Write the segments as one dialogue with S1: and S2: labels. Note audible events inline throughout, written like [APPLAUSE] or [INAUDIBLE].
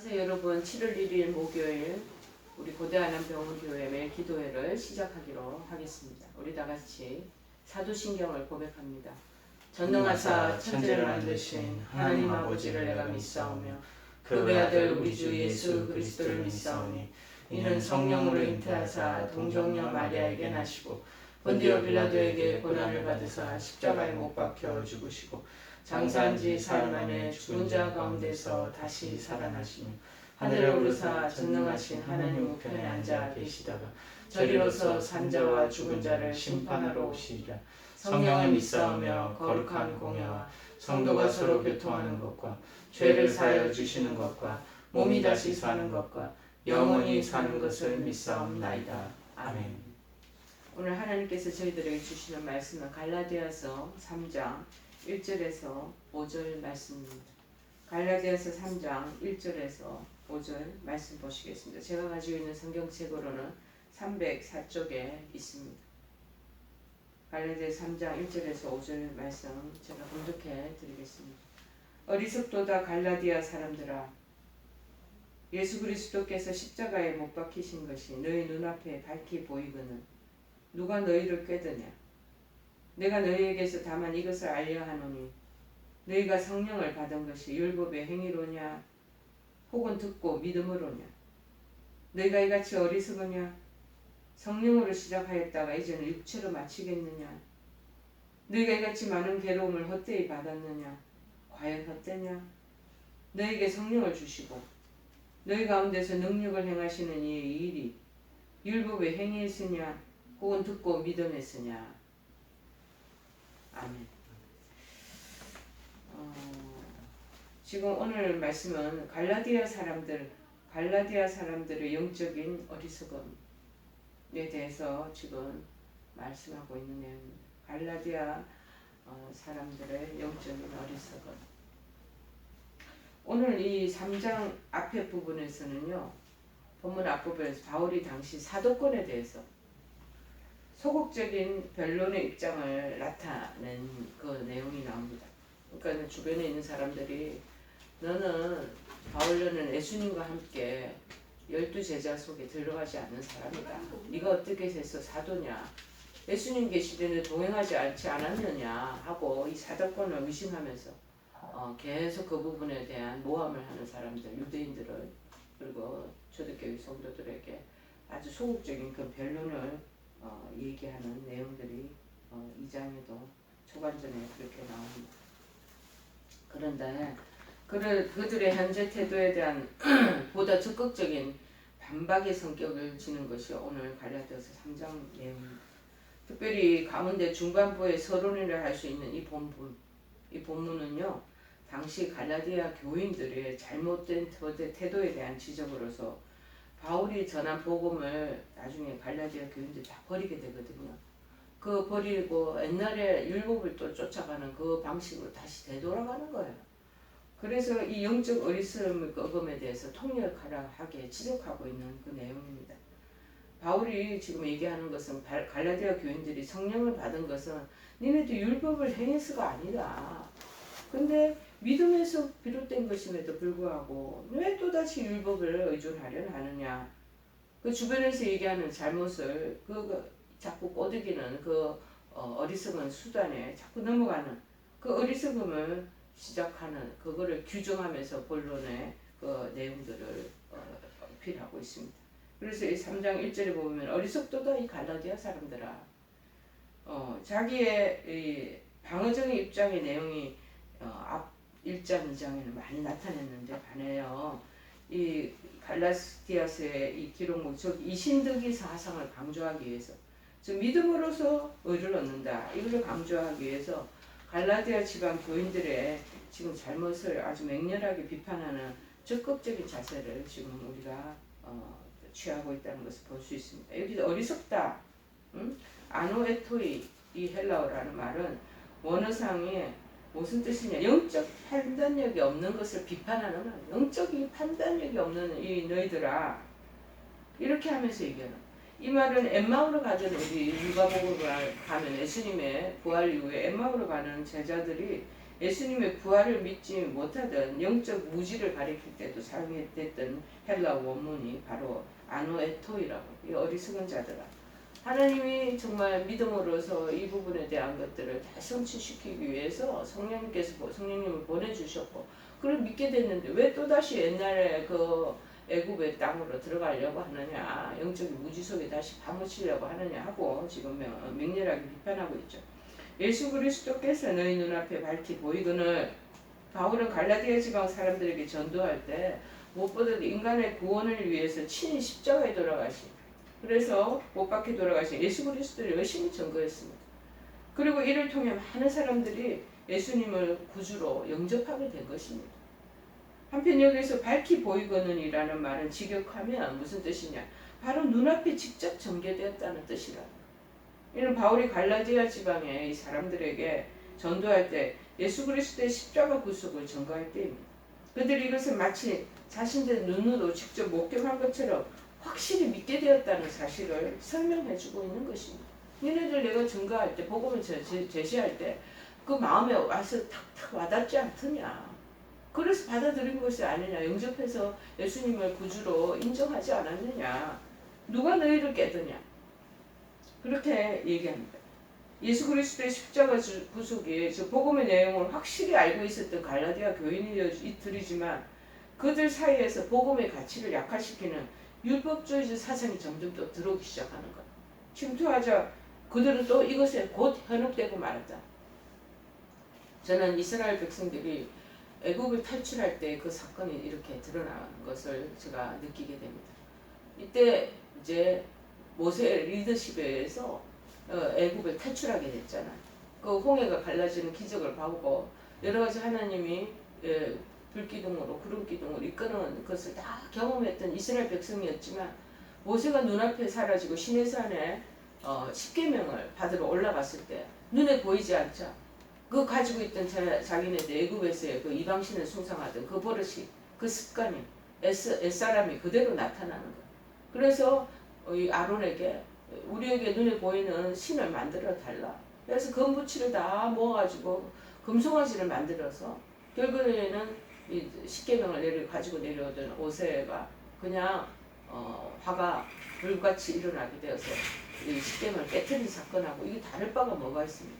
S1: 하세요 여러분 7월 1일 목요일 우리 고대한남 병원교회 매일 기도회를 시작하기로 하겠습니다. 우리 다 같이 사도신경을 고백합니다. 전능하사 천지를 만드신 하나님 아버지를 내가 믿사오며 그 외아들 우리 주 예수 그리스도를 믿사오니 이는 성령으로 잉태하사 동정녀 마리아에게 나시고 본디오 빌라도에게 고난을 받으사 십자가에 못 박혀 죽으시고 장사한 지 사흘 만에 죽은 자 가운데서 다시 살아나시며 하늘에 오르사 전능하신 하나님 우편에 앉아 계시다가 저리로서 산자와 죽은 자를 심판하러 오시리라. 성령을 믿사오며 거룩한 공예와 성도가 서로 교통하는 것과 죄를 사하여 주시는 것과 몸이 다시 사는 것과 영원히 사는 것을 믿사옵나이다. 아멘. 오늘 하나님께서 저희들에게 주시는 말씀은 갈라디아서 3장 1절에서 5절 말씀입니다. 갈라디아서 3장 1절에서 5절 말씀 보시겠습니다. 제가 가지고 있는 성경책으로는 304쪽에 있습니다. 갈라디아서 3장 1절에서 5절 말씀 제가 공독해 드리겠습니다. 어리석도다 갈라디아 사람들아 예수 그리스도께서 십자가에 못 박히신 것이 너희 눈앞에 밝히 보이거늘 누가 너희를 꾀드냐 내가 너희에게서 다만 이것을 알려 하노니 너희가 성령을 받은 것이 율법의 행위로냐 혹은 듣고 믿음으로냐? 너희가 이같이 어리석으냐 성령으로 시작하였다가 이제는 육체로 마치겠느냐? 너희가 이같이 많은 괴로움을 헛되이 받았느냐? 과연 헛되냐? 너희에게 성령을 주시고 너희 가운데서 능력을 행하시는 이의 일이 율법의 행위였으냐? 혹은 듣고 믿음했으냐 아멘. 어, 지금 오늘 말씀은 갈라디아 사람들, 갈라디아 사람들의 영적인 어리석음에 대해서 지금 말씀하고 있는 내용입니다. 갈라디아 어, 사람들의 영적인 어리석음. 오늘 이 3장 앞에 부분에서는요, 본문 앞부분에서 바울이 당시 사도권에 대해서 소극적인 변론의 입장을 나타낸 그 내용이 나옵니다. 그러니까 주변에 있는 사람들이 너는 바울려는 예수님과 함께 열두 제자 속에 들어가지 않는 사람이다. 네가 어떻게 해서 사도냐? 예수님 계시되 동행하지 않지 않았느냐 하고 이 사도권을 의심하면서 어, 계속 그 부분에 대한 모함을 하는 사람들, 유대인들을 그리고 초대교회 성도들에게 아주 소극적인 그 변론을 어, 얘기하는 내용들이 어, 2장에도 초반전에 그렇게 나옵니다. 그런데 그를, 그들의 현재 태도에 대한 [CLEARS THROAT] 보다 적극적인 반박의 성격을 지는 것이 오늘 갈라디아서 3장 내용입니다. 특별히 가운데 중반부에 서론이라 할 수 있는 이 본문, 이 본문은요, 당시 갈라디아 교인들의 잘못된 태도에 대한 지적으로서 바울이 전한 복음을 나중에 갈라디아 교인들이 다 버리게 되거든요. 그 버리고 옛날에 율법을 또 쫓아가는 그 방식으로 다시 되돌아가는 거예요. 그래서 이 영적 어리석음에 대해서 통역하게 지적하고 있는 그 내용입니다. 바울이 지금 얘기하는 것은 갈라디아 교인들이 성령을 받은 것은 니네도 율법을 행해서가 아니다. 근데 믿음에서 비롯된 것임에도 불구하고 왜 또다시 율법을 의존하려 하느냐. 그 주변에서 얘기하는 잘못을 그, 그 자꾸 꼬드기는 그 어, 리석은 수단에 자꾸 넘어가는 그 어리석음을 시작하는 그거를 규정하면서 본론의 그 내용들을 어, 어필하고 있습니다. 그래서 이 3장 1절에 보면 어리석도다 이 갈라디아 사람들아 어, 자기의 이 방어적인 입장의 내용이 어, 앞 1장, 2장에는 많이 나타냈는데 반해요. 이 갈라디아서의 이 기록목, 즉 이신득이 사상을 강조하기 위해서, 즉 믿음으로서 의를 얻는다. 이걸 강조하기 위해서 갈라디아 지방 교인들의 지금 잘못을 아주 맹렬하게 비판하는 적극적인 자세를 지금 우리가 어, 취하고 있다는 것을 볼 수 있습니다. 여기서 어리석다, 음? 아노에토이 이 헬라어라는 말은 원어상에 무슨 뜻이냐? 영적 판단력이 없는 것을 비판하는 말. 영적인 판단력이 없는 이 너희들아. 이렇게 하면서 얘기하는. 이 말은 엠마오로 가던 우리 누가복음을 가면 예수님의 부활 이후에 엠마오로 가는 제자들이 예수님의 부활을 믿지 못하던 영적 무지를 가리킬 때도 사용됐던 헬라 원문이 바로 아노에토이라고 이 어리석은 자들아 하나님이 정말 믿음으로서 이 부분에 대한 것들을 다 성취시키기 위해서 성령님께서 보- 성령님을 보내주셨고 그걸 믿게 됐는데 왜 또다시 옛날에 그 애굽의 땅으로 들어가려고 하느냐 영적인 무지 속에 다시 파묻히려고 하느냐 하고 지금 명- 맹렬하게 비판하고 있죠. 예수 그리스도께서 너희 눈앞에 밝히 보이거늘 바울은 갈라디아 지방 사람들에게 전도할 때 무엇보다 인간의 구원을 위해서 친히 십자가에 돌아가신 그래서 못 박혀 돌아가신 예수 그리스도를 열심히 전거했습니다. 그리고 이를 통해 많은 사람들이 예수님을 구주로 영접하게 된 것입니다. 한편 여기서 밝히 보이거는이라는 말은 직역하면 무슨 뜻이냐? 바로 눈앞에 직접 전개되었다는 뜻이라. 이는 바울이 갈라디아 지방의 이 사람들에게 전도할 때 예수 그리스도의 십자가 구속을 전가할 때입니다. 그들이 이것을 마치 자신들 눈으로 직접 목격한 것처럼 확실히 믿게 되었다는 사실을 설명해주고 있는 것입니다. 니네들 내가 증거할 때 복음을 제시할 때 그 마음에 와서 탁탁 와닿지 않더냐. 그래서 받아들인 것이 아니냐. 영접해서 예수님을 구주로 인정하지 않았느냐. 누가 너희를 깨드냐. 그렇게 얘기합니다. 예수 그리스도의 십자가 주- 구속이 저 복음의 내용을 확실히 알고 있었던 갈라디아 교인들이지만 그들 사이에서 복음의 가치를 약화시키는 율법주의적 사상이 점점 더 들어오기 시작하는 것. 침투하자 그들은 또 이것에 곧 현혹되고 말았다. 저는 이스라엘 백성들이 애굽을 탈출할 때 그 사건이 이렇게 드러나는 것을 제가 느끼게 됩니다. 이때 이제 모세 리더십에 의해서 어, 애굽을 탈출하게 됐잖아. 그 홍해가 갈라지는 기적을 보고 여러 가지 하나님이 예, 불기둥으로 구름 기둥으로 이끄는 것을 다 경험했던 이스라엘 백성이었지만 모세가 눈앞에 사라지고 시내산에 어, 십계명을 받으러 올라갔을 때 눈에 보이지 않자 그 가지고 있던 자, 자기네들 애굽에서의 그 이방신을 숭상하던 그 버릇이 그 습관이 에스, 에사람이 그대로 나타나는 거야. 그래서 어, 이 아론에게 우리에게 눈에 보이는 신을 만들어 달라. 그래서 금부치를 다 모아가지고 금송아지를 만들어서 결국에는 이 십계명을 내려 가지고 내려오던 오세가 그냥 어, 화가 불같이 일어나게 되어서 이 십계명을 깨뜨린 사건하고 이게 다를 바가 뭐가 있습니까?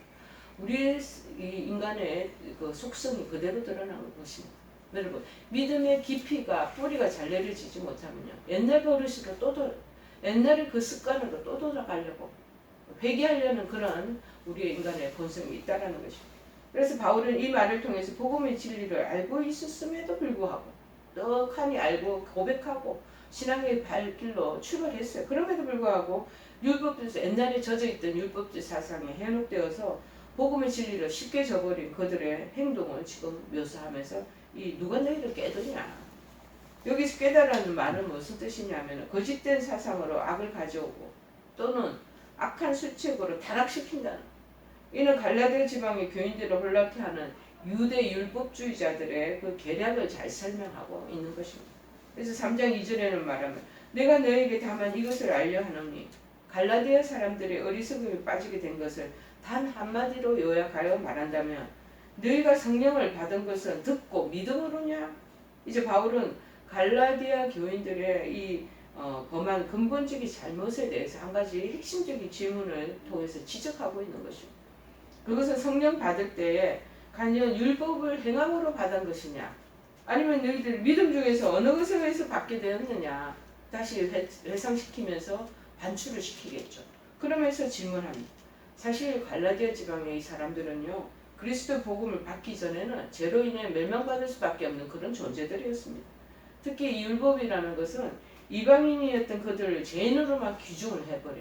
S1: 우리의 이 인간의 그 속성이 그대로 드러나는 것입니다. 여러분 믿음의 깊이가 뿌리가 잘 내려지지 못하면요 옛날 버릇으로 또 돌, 옛날의 그 습관으로 또 돌아가려고 회개하려는 그런 우리의 인간의 본성이 있다라는 것입니다. 그래서 바울은 이 말을 통해서 복음의 진리를 알고 있었음에도 불구하고 떡하니 알고 고백하고 신앙의 발길로 출발했어요. 그럼에도 불구하고 율법에서 옛날에 젖어 있던 율법적 사상에 현혹되어서 복음의 진리를 쉽게 저버린 그들의 행동을 지금 묘사하면서 이 누가 너희를 깨드냐 여기서 깨달라는 말은 무슨 뜻이냐면 거짓된 사상으로 악을 가져오고 또는 악한 수책으로 타락시킨다는 이는 갈라디아 지방의 교인들을 혼란케 하는 유대 율법주의자들의 그 계략을 잘 설명하고 있는 것입니다. 그래서 3장 2절에는 말하면 내가 너에게 다만 이것을 알려 하노니 갈라디아 사람들의 어리석음에 빠지게 된 것을 단 한마디로 요약하여 말한다면 너희가 성령을 받은 것은 듣고 믿음으로냐? 이제 바울은 갈라디아 교인들의 이 어, 범한 근본적인 잘못에 대해서 한 가지 핵심적인 질문을 통해서 지적하고 있는 것입니다. 그것은 성령 받을 때에 과연 율법을 행함으로 받은 것이냐? 아니면 너희들 믿음 중에서 어느 것에 의해서 받게 되었느냐? 다시 회- 회상시키면서 반출을 시키겠죠. 그러면서 질문합니다. 사실 갈라디아 지방의 이 사람들은요 그리스도 복음을 받기 전에는 죄로 인해 멸망받을 수밖에 없는 그런 존재들이었습니다. 특히 이 율법이라는 것은 이방인이었던 그들을 죄인으로만 규정을 해버려.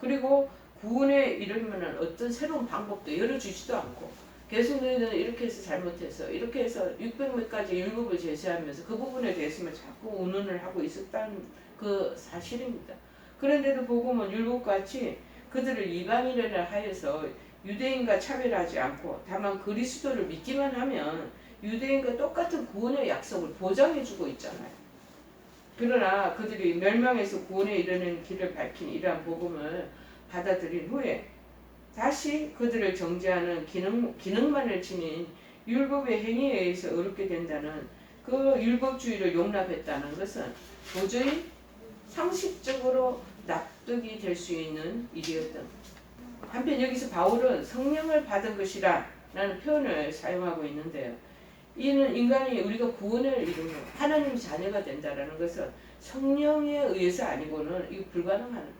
S1: 그리고 구원에 이르면 어떤 새로운 방법도 열어주지도 않고 계속 너희는 이렇게 해서 잘못해서 이렇게 해서 600몇 가지 율법을 제시하면서 그 부분에 대해서만 자꾸 운운을 하고 있었다는 그 사실입니다. 그런데도 복음은 율법같이 그들을 이방인이라 하여서 유대인과 차별하지 않고 다만 그리스도를 믿기만 하면 유대인과 똑같은 구원의 약속을 보장해주고 있잖아요. 그러나 그들이 멸망에서 구원에 이르는 길을 밝힌 이러한 복음을 받아들인 후에 다시 그들을 정죄하는 기능, 기능만을 지닌 율법의 행위에 의해서 어렵게 된다는 그 율법주의를 용납했다는 것은 도저히 상식적으로 납득이 될 수 있는 일이었던. 한편 여기서 바울은 성령을 받은 것이라 라는 표현을 사용하고 있는데요. 이는 인간이 우리가 구원을 이루는 하나님 자녀가 된다라는 것은 성령에 의해서 아니고는 이거 불가능한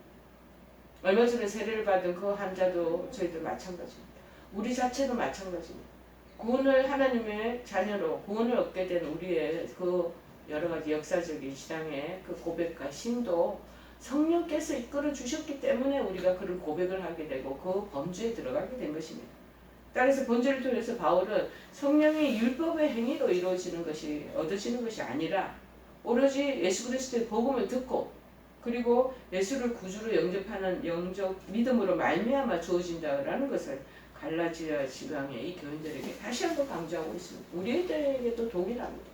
S1: 얼마 전에 세례를 받은 그 환자도 저희들 마찬가지입니다. 우리 자체도 마찬가지입니다. 구원을 하나님의 자녀로 구원을 얻게 된 우리의 그 여러 가지 역사적인 신앙의 그 고백과 신도 성령께서 이끌어 주셨기 때문에 우리가 그런 고백을 하게 되고 그 범주에 들어가게 된 것입니다. 따라서 본절을 통해서 바울은 성령의 율법의 행위로 이루어지는 것이 얻어지는 것이 아니라 오로지 예수 그리스도의 복음을 듣고 그리고 예수를 구주로 영접하는 영적 믿음으로 말미암아 주어진다라는 것을 갈라지아 지방의 이 교인들에게 다시 한번 강조하고 있습니다. 우리들에게도 동일합니다.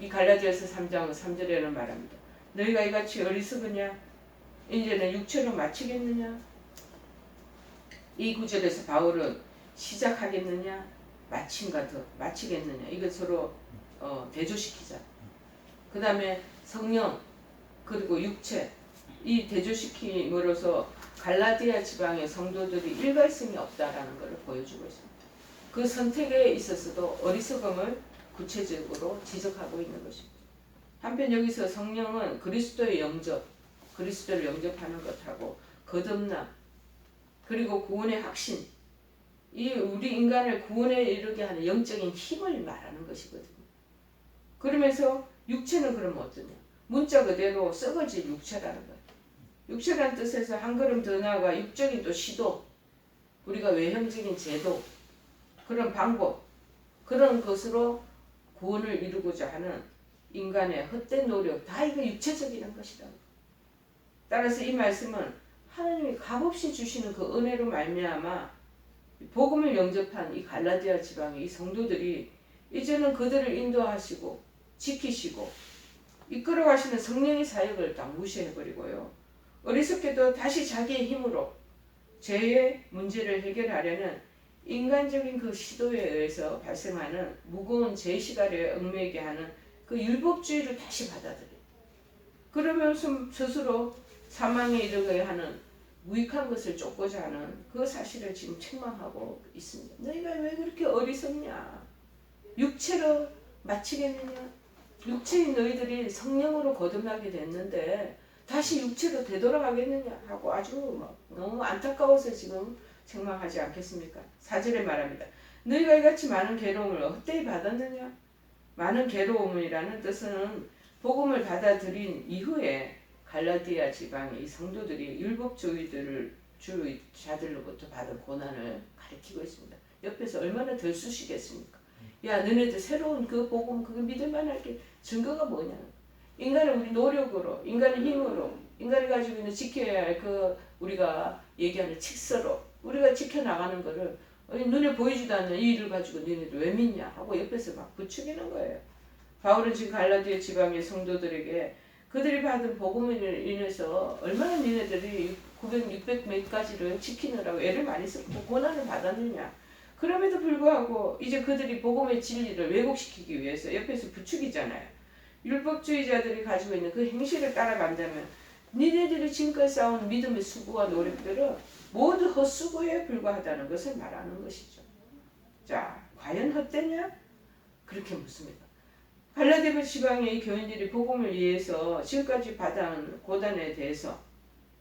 S1: 이 갈라디아서 3장 3절에는 말합니다. 너희가 이같이 어리석으냐? 이제는 육체로 마치겠느냐? 이 구절에서 바울은 시작하겠느냐? 마침과 더 마치겠느냐? 이것 서로 어, 대조시키자. 그 다음에 성령 그리고 육체 이 대조시킴으로써 갈라디아 지방의 성도들이 일관성이 없다라는 것을 보여주고 있습니다. 그 선택에 있어서도 어리석음을 구체적으로 지적하고 있는 것입니다. 한편 여기서 성령은 그리스도의 영접, 그리스도를 영접하는 것하고 거듭남, 그리고 구원의 확신, 이 우리 인간을 구원에 이르게 하는 영적인 힘을 말하는 것이거든요. 그러면서 육체는 그럼 어떠냐? 문자 그대로 썩어질 육체라는 거예요. 육체라는 뜻에서 한 걸음 더 나아가 육적인 또 시도, 우리가 외형적인 제도, 그런 방법, 그런 것으로 구원을 이루고자 하는 인간의 헛된 노력, 다 이거 육체적이란 것이다. 따라서 이 말씀은 하나님이 값없이 주시는 그 은혜로 말미암아 복음을 영접한 이 갈라디아 지방의 이 성도들이 이제는 그들을 인도하시고 지키시고 이끌어 가시는 성령의 사역을 다 무시해버리고요. 어리석게도 다시 자기의 힘으로 죄의 문제를 해결하려는 인간적인 그 시도에 의해서 발생하는 무거운 죄시갈에 얽매이게 하는 그 율법주의를 다시 받아들여. 그러면서 스스로 사망에 이르게 하는 무익한 것을 쫓고자 하는 그 사실을 지금 책망하고 있습니다. 너희가 왜 그렇게 어리석냐? 육체로 마치겠느냐? 육체인 너희들이 성령으로 거듭나게 됐는데 다시 육체로 되돌아가겠느냐 하고 아주 너무 안타까워서 지금 책망하지 않겠습니까? 사절에 말합니다. 너희가 이같이 많은 괴로움을 헛되이 받았느냐? 많은 괴로움이라는 뜻은 복음을 받아들인 이후에 갈라디아 지방의 이 성도들이 율법주의들을 주자들로부터 받은 고난을 가리키고 있습니다. 옆에서 얼마나 덜 쑤시겠습니까? 야, 너네들 새로운 그 복음 그거 믿을만할 게 증거가 뭐냐? 인간은 우리 노력으로, 인간의 힘으로, 인간이 가지고 있는 지켜야 할 그 우리가 얘기하는 칙서로 우리가 지켜나가는 거를 눈에 보이지도 않는 이 일을 가지고 너네들 왜 믿냐 하고 옆에서 막 부추기는 거예요. 바울은 지금 갈라디아 지방의 성도들에게 그들이 받은 복음을 인해서 얼마나 니네들이 900, 600 몇 가지를 지키느라고 애를 많이 쓰고 고난을 받았느냐. 그럼에도 불구하고 이제 그들이 복음의 진리를 왜곡시키기 위해서 옆에서 부추기잖아요. 율법주의자들이 가지고 있는 그 행실을 따라간다면 니네들이 지금까지 쌓은 믿음의 수고와 노력들은 모두 헛수고에 불과하다는 것을 말하는 것이죠. 자, 과연 헛되냐? 그렇게 묻습니다. 갈라디아 지방의 교인들이 복음을 위해서 지금까지 받은 고단에 대해서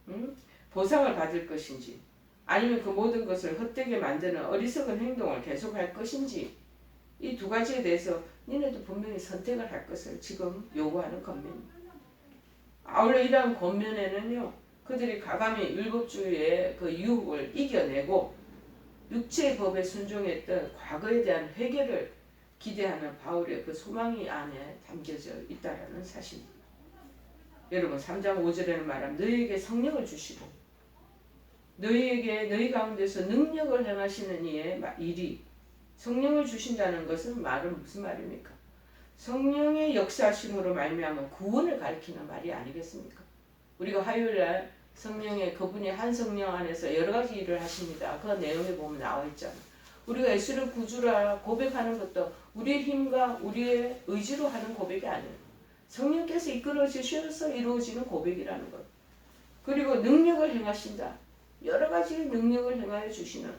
S1: 음? 보상을 받을 것인지 아니면 그 모든 것을 헛되게 만드는 어리석은 행동을 계속할 것인지 이 두 가지에 대해서 니네도 분명히 선택을 할 것을 지금 요구하는 겁니다. 아울러 이러한 권면에는요 그들이 가감히 율법주의의 그 유혹을 이겨내고 육체의 법에 순종했던 과거에 대한 회개를 기대하는 바울의 그 소망이 안에 담겨져 있다라는 사실입니다. 여러분 3장 5절에는 말하면 너희에게 성령을 주시고 너희에게 너희 가운데서 능력을 행하시는 이의 일이 성령을 주신다는 것은 말은 무슨 말입니까? 성령의 역사심으로 말미암아 구원을 가리키는 말이 아니겠습니까? 우리가 화요일 날 성령의 그분이 한 성령 안에서 여러 가지 일을 하십니다. 그 내용에 보면 나와 있잖아. 우리가 예수를 구주라 고백하는 것도 우리의 힘과 우리의 의지로 하는 고백이 아니에요. 성령께서 이끌어 주셔서 이루어지는 고백이라는 것. 그리고 능력을 행하신다. 여러 가지 능력을 행하여 주시는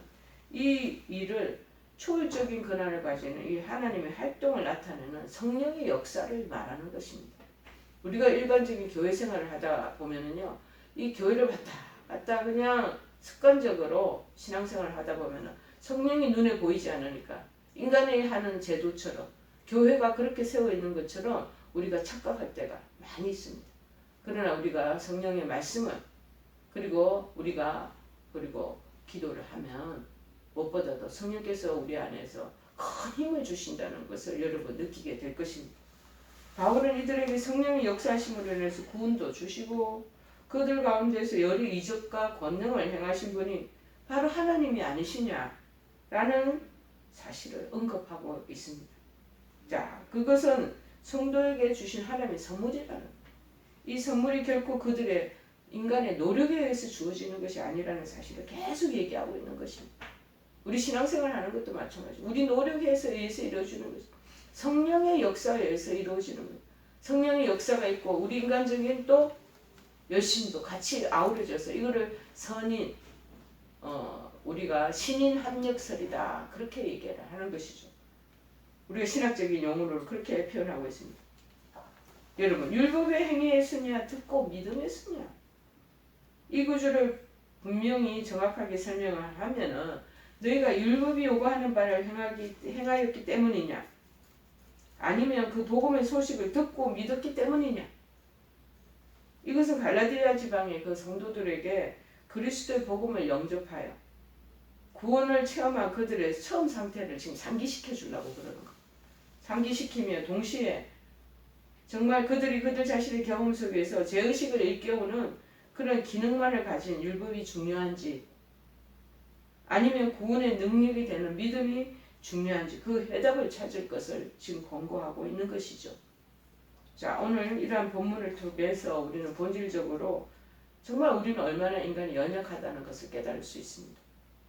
S1: 이 일을 초월적인 권한을 가지는 이 하나님의 활동을 나타내는 성령의 역사를 말하는 것입니다. 우리가 일반적인 교회 생활을 하다 보면은요, 이 교회를 왔다 갔다 그냥 습관적으로 신앙생활을 하다 보면은 성령이 눈에 보이지 않으니까 인간이 하는 제도처럼 교회가 그렇게 세워 있는 것처럼 우리가 착각할 때가 많이 있습니다. 그러나 우리가 성령의 말씀을 그리고 우리가 그리고 기도를 하면 무엇보다도 성령께서 우리 안에서 큰 힘을 주신다는 것을 여러분 느끼게 될 것입니다. 바울은 이들에게 성령의 역사하심으로 인해서 구원도 주시고 그들 가운데서 여리 이적과 권능을 행하신 분이 바로 하나님이 아니시냐라는 사실을 언급하고 있습니다. 자, 그것은 성도에게 주신 하나님의 선물이라는 이 선물이 결코 그들의 인간의 노력에 의해서 주어지는 것이 아니라는 사실을 계속 얘기하고 있는 것입니다. 우리 신앙생활 하는 것도 마찬가지. 우리 노력에 의해서 이루어지는 것. 성령의 역사에 의해서 이루어지는 것. 성령의 역사가 있고 우리 인간적인 또 열심도 같이 아우러져서 이거를 선인 어, 우리가 신인 합력설이다 그렇게 얘기를 하는 것이죠. 우리가 신학적인 용어로 그렇게 표현하고 있습니다. 여러분 율법의 행위의 수냐 듣고 믿음의 수냐 이 구조를 분명히 정확하게 설명을 하면은 너희가 율법이 요구하는 바를 행하기, 행하였기 때문이냐 아니면 그 복음의 소식을 듣고 믿었기 때문이냐 이것은 갈라디아 지방의 그 성도들에게 그리스도의 복음을 영접하여 구원을 체험한 그들의 처음 상태를 지금 상기시켜 주려고 그러는 거. 상기시키며 동시에 정말 그들이 그들 자신의 경험 속에서 죄의식을 일깨우는 그런 기능만을 가진 율법이 중요한지 아니면 구원의 능력이 되는 믿음이 중요한지 그 해답을 찾을 것을 지금 권고하고 있는 것이죠. 자, 오늘 이러한 본문을 통해서 우리는 본질적으로 정말 우리는 얼마나 인간이 연약하다는 것을 깨달을 수 있습니다.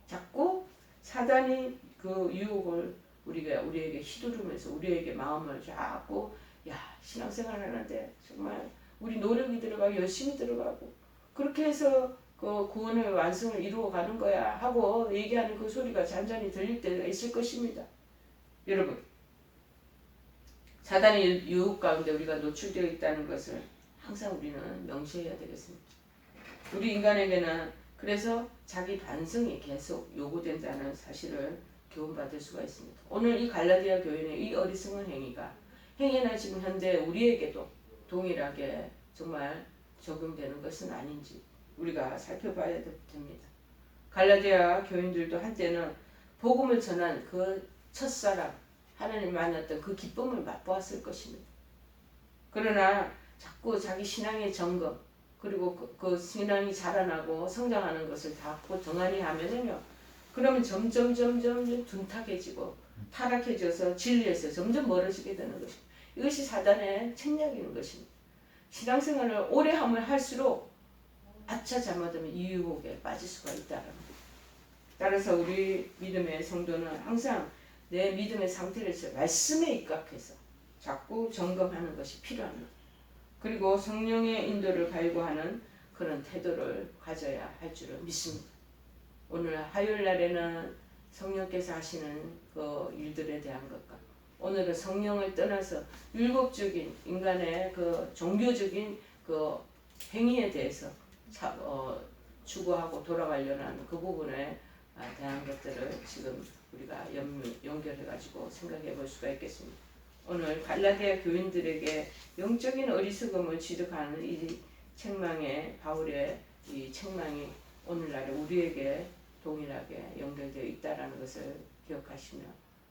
S1: 자꾸 사단이 그 유혹을 우리가 우리에게 휘두르면서 우리에게 마음을 자꾸 야 신앙생활 하는데 정말 우리 노력이 들어가고 열심히 들어가고 그렇게 해서 그 구원의 완성을 이루어 가는 거야 하고 얘기하는 그 소리가 잔잔히 들릴 때가 있을 것입니다. 여러분 사단의 유혹 가운데 우리가 노출되어 있다는 것을 항상 우리는 명시해야 되겠습니다. 우리 인간에게는 그래서 자기 반성이 계속 요구된다는 사실을 교훈받을 수가 있습니다. 오늘 이 갈라디아 교회는 이 어리석은 행위가 행여나 지금 현대 우리에게도 동일하게 정말 적용되는 것은 아닌지 우리가 살펴봐야 됩니다. 갈라디아 교인들도 한때는 복음을 전한 그 첫사람 하나님 만났던 그 기쁨을 맛보았을 것입니다. 그러나 자꾸 자기 신앙의 점검 그리고 그, 그 신앙이 자라나고 성장하는 것을 자꾸 등한히 하면은요. 그러면 점점 점점 둔탁해지고 타락해져서 진리에서 점점 멀어지게 되는 것입니다. 이것이 사단의 책략인 것입니다. 신앙생활을 오래 하면 할수록 아차 잘못하면 이 유혹에 빠질 수가 있다는 것. 따라서 우리 믿음의 성도는 항상 내 믿음의 상태를 말씀에 입각해서 자꾸 점검하는 것이 필요합니다. 그리고 성령의 인도를 갈구하는 그런 태도를 가져야 할 줄을 믿습니다. 오늘 화요일 날에는 성령께서 하시는 그 일들에 대한 것과 오늘은 성령을 떠나서 율법적인 인간의 그 종교적인 그 행위에 대해서 사, 어, 추구하고 돌아가려는 그 부분에 대한 것들을 지금 우리가 연결해 가지고 생각해 볼 수가 있겠습니다. 오늘 갈라디아 교인들에게 영적인 어리석음을 지적하는 이 책망에 바울의 이 책망이 오늘날 우리에게 동일하게 연결되어 있다라는 것을 기억하시며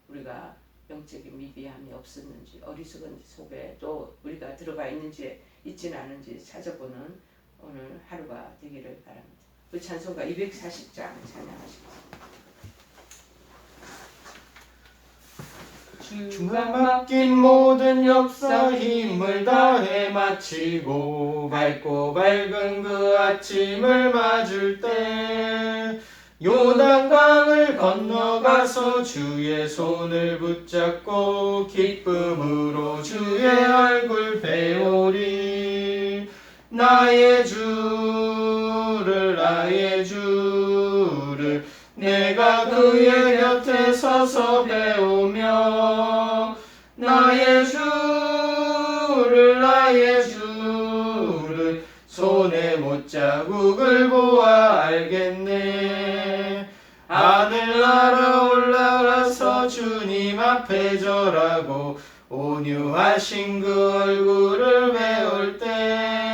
S1: 우리가 영적인 미비함이 없었는지 어리석은 속에 또 우리가 들어가 있는지 있지는 않은지 찾아보는 오늘 하루가 되기를 바랍니다. 그 찬송가 240장 찬양하시겠습니다.
S2: 주가 맡긴 모든 역사 힘을 다해 마치고 밝고 밝은 그 아침을 맞을 때 요단강을 건너가서 주의 손을 붙잡고 기쁨으로 주의 얼굴 배우리 나의 주를 나의 주를 내가 그의 곁에 서서 배우며 나의 주를 나의 주를 손에 못자국을 보아 알겠네. 하늘나라 올라가서 주님 앞에 절하고 온유하신 그 얼굴을 배울 때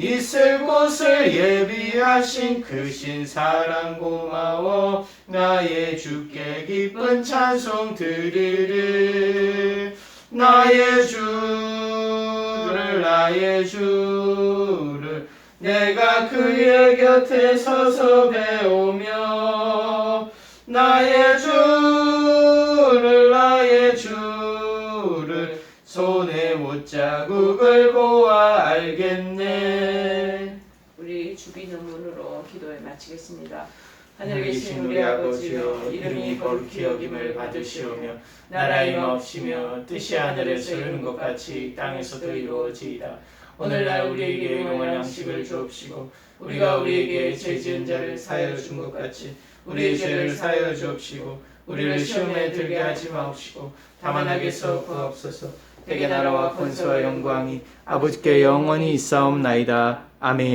S2: 있을 곳을 예비하신 크신 사랑 고마워 나의 주께 기쁜 찬송 드리리 나의 주를 나의 주를 내가 그의 곁에 서서 배우며 나의 주 손에 못자국을 보아 알겠네.
S1: 우리 주기는 문으로 기도에 마치겠습니다. 하늘에
S2: 계신 우리 아버지여 이름이 거룩히 여김을 받으시오며 나라의 마옵시며 뜻이 하늘에서 이루는 것 같이 땅에서도 이루어지이다. 오늘날 우리에게 용할 양식을 주옵시고 우리가 우리에게 죄 지은 자를 사하여 준 것 같이 우리의 죄를 사하여 주옵시고 우리를 시험에 들게 하지 마옵시고 다만 악에서 구하옵소서 대개 나라와 권세와 영광이 아버지께 영원히 있사옵나이다. 아멘